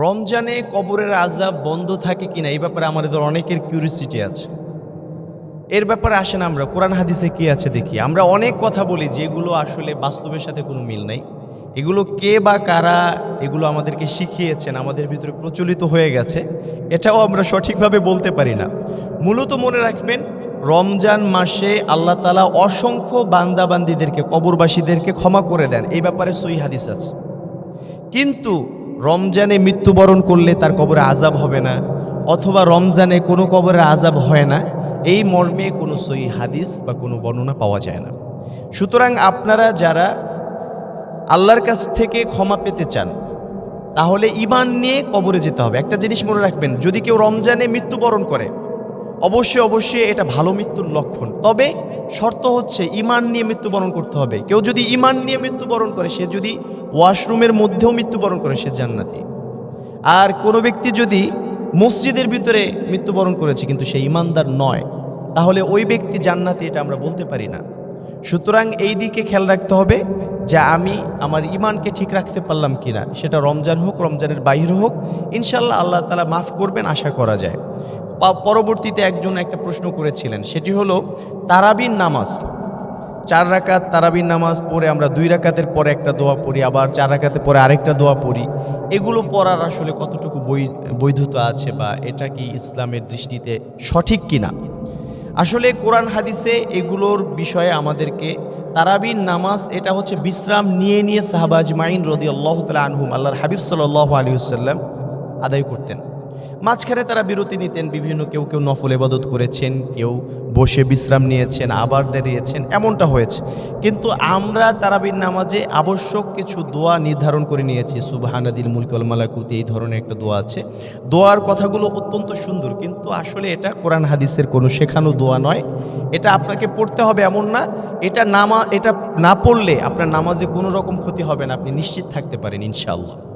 রমজানে কবরের আজাব বন্ধ থাকে কিনা এই ব্যাপারে আমাদের অনেকের কিউরিসিটি আছে। এর ব্যাপারে আসেন আমরা, কোরআন হাদিসে কি আছে দেখি। আমরা অনেক কথা বলি যেগুলো আসলে বাস্তবের সাথে কোনো মিল নাই। এগুলো কে বা কারা এগুলো আমাদেরকে শিখিয়েছেন, আমাদের ভিতরে প্রচলিত হয়ে গেছে। এটাও আমরা সঠিকভাবে বলতে পারি না। মূলত মনে রাখবেন, রমজান মাসে আল্লাহ তালা অসংখ্য বান্দাবান্দিদেরকে, কবরবাসীদেরকে ক্ষমা করে দেন। এই ব্যাপারে সই হাদিস আছে। কিন্তু রমজানে মৃত্যুবরণ করলে তার কবরে আজাব হবে না, অথবা রমজানে কোনো কবরে আজাব হয় না, এই মর্মে কোনো সই হাদিস বা কোনো বর্ণনা পাওয়া যায় না। সুতরাং আপনারা যারা আল্লাহর কাছ থেকে ক্ষমা পেতে চান, তাহলে ইমান নিয়ে কবরে যেতে হবে। একটা জিনিস মনে রাখবেন, যদি কেউ রমজানে মৃত্যুবরণ করে অবশ্যই অবশ্যই এটা ভালো মৃত্যুর লক্ষণ। তবে শর্ত হচ্ছে ইমান নিয়ে মৃত্যুবরণ করতে হবে। কেউ যদি ইমান নিয়ে মৃত্যুবরণ করে, সে যদি ওয়াশরুমের মধ্যেও মৃত্যুবরণ করে, সে জান্নাতি। আর কোনো ব্যক্তি যদি মসজিদের ভিতরে মৃত্যুবরণ করেছে কিন্তু সে ইমানদার নয়, তাহলে ওই ব্যক্তি জান্নাতি, এটা আমরা বলতে পারি না। সুতরাং এই দিকে খেয়াল রাখতে হবে যে আমি আমার ইমানকে ঠিক রাখতে পারলাম কিনা। সেটা রমজান হোক, রমজানের বাইরে হোক ইনশাল্লাহ আল্লাহ তালা মাফ করবেন, আশা করা যায়। পরবর্তীতে একজন একটা প্রশ্ন করেছিলেন। সেটি হলো, তারাবির নামাজ। চার রাকাত তারাবির নামাজ পড়ে আমরা দুই রাকাতের পরে একটা দোয়া পড়ি, আবার চার রাকাতের পরে আরেকটা দোয়া পড়ি। এগুলো পড়ার আসলে কতটুকু বৈধতা আছে বা এটা কি ইসলামের দৃষ্টিতে সঠিক কিনা? আসলে কোরআন হাদিসে এগুলোর বিষয়ে আমাদেরকে তারাবির নামাজ, এটা হচ্ছে বিশ্রাম নিয়ে নিয়ে সাহাবাজ মাইন রদি আল্লাহ তালা আনহুম, আল্লাহর হাবিব সাল্লাহ আলী সাল্লাম আদায় করতেন। মাঝখানে তারা বিরতি নিতেন, বিভিন্ন কেউ কেউ নফল এবাদত করেছেন, কেউ বসে বিশ্রাম নিয়েছেন, আবার দাঁড়িয়েছেন, এমনটা হয়েছে। কিন্তু আমরা তারাবির নামাজে আবশ্যক কিছু দোয়া নির্ধারণ করে নিয়েছি। সুবাহানাদিল মুলকল মালাকুতি, এই ধরনের একটা দোয়া আছে। দোয়ার কথাগুলো অত্যন্ত সুন্দর, কিন্তু আসলে এটা কোরআন হাদিসের কোনো শেখানো দোয়া নয়। এটা আপনাকে পড়তে হবে এমন না, এটা নামা, এটা না পড়লে আপনার নামাজে কোনো রকম ক্ষতি হবে না, আপনি নিশ্চিত থাকতে পারেন, ইনশাআল্লাহ।